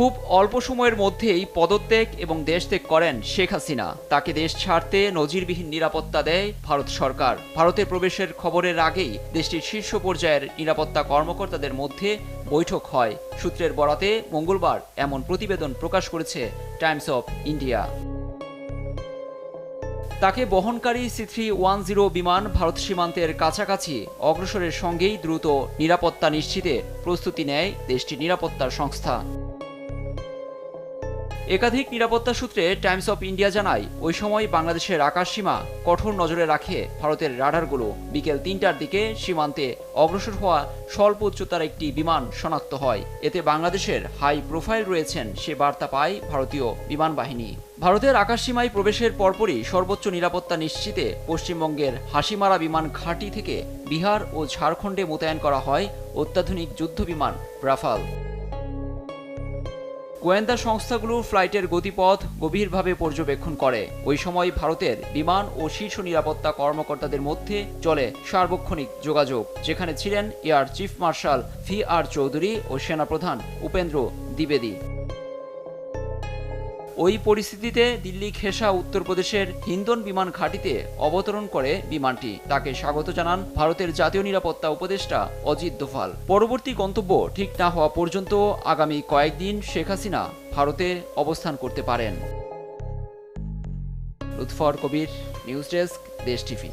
খুব অল্প সময়ের মধ্যেই পদত্যাগ এবং দেশত্যাগ করেন শেখ হাসিনা। তাকে দেশ ছাড়তে নজিরবিহীন নিরাপত্তা দেয় ভারত সরকার। ভারতে প্রবেশের খবরের আগেই দেশটির শীর্ষ পর্যায়ের নিরাপত্তা কর্মকর্তাদের মধ্যে বৈঠক হয়। সূত্রের বরাতে মঙ্গলবার এমন প্রতিবেদন প্রকাশ করেছে টাইমস অফ ইন্ডিয়া। তাকে বহনকারী সি থ্রি ওয়ান জিরো বিমান ভারত সীমান্তের কাছাকাছি অগ্রসরের সঙ্গেই দ্রুত নিরাপত্তা নিশ্চিতে প্রস্তুতি নেয় দেশটির নিরাপত্তার সংস্থা। একাধিক নিরাপত্তা সূত্রে টাইমস অফ ইন্ডিয়া জানায়, ওই সময় বাংলাদেশের আকাশসীমা কঠোর নজরে রাখে ভারতের রাডারগুলো। বিকেল তিনটার দিকে সীমান্তে অগ্রসর হওয়া স্বল্প উচ্চতার একটি বিমান শনাক্ত হয়। এতে বাংলাদেশের হাই প্রোফাইল রয়েছেন সে বার্তা পায় ভারতীয় বিমান বাহিনী। ভারতের আকাশসীমায় প্রবেশের পরপরই সর্বোচ্চ নিরাপত্তা নিশ্চিতে পশ্চিমবঙ্গের হাসিমারা বিমান ঘাঁটি থেকে বিহার ও ঝাড়খণ্ডে মোতায়েন করা হয় অত্যাধুনিক যুদ্ধ বিমান রাফাল। গোয়েন্দা সংস্থাগুলো ফ্লাইটের গতিপথ গভীরভাবে পর্যবেক্ষণ করে। ওই সময় ভারতের বিমান ও শীর্ষ নিরাপত্তা কর্মকর্তাদের মধ্যে চলে সার্বক্ষণিক যোগাযোগ, যেখানে ছিলেন air chief marshal V R Chaudhuri ও সেনাপ্রধান উপেন্দ্র দ্বিবেদী। ওই পরিস্থিতিতে দিল্লি, খেসা, উত্তরপ্রদেশের হিন্দন বিমান ঘাঁটিতে অবতরণ করে বিমানটি। তাকে স্বাগত জানান ভারতের জাতীয় নিরাপত্তা উপদেষ্টা অজিত দোভাল। পরবর্তী গন্তব্য ঠিক না হওয়া পর্যন্ত আগামী কয়েকদিন শেখ হাসিনা ভারতে অবস্থান করতে পারেন। Lutfor Kabir, news desk, Desh TV.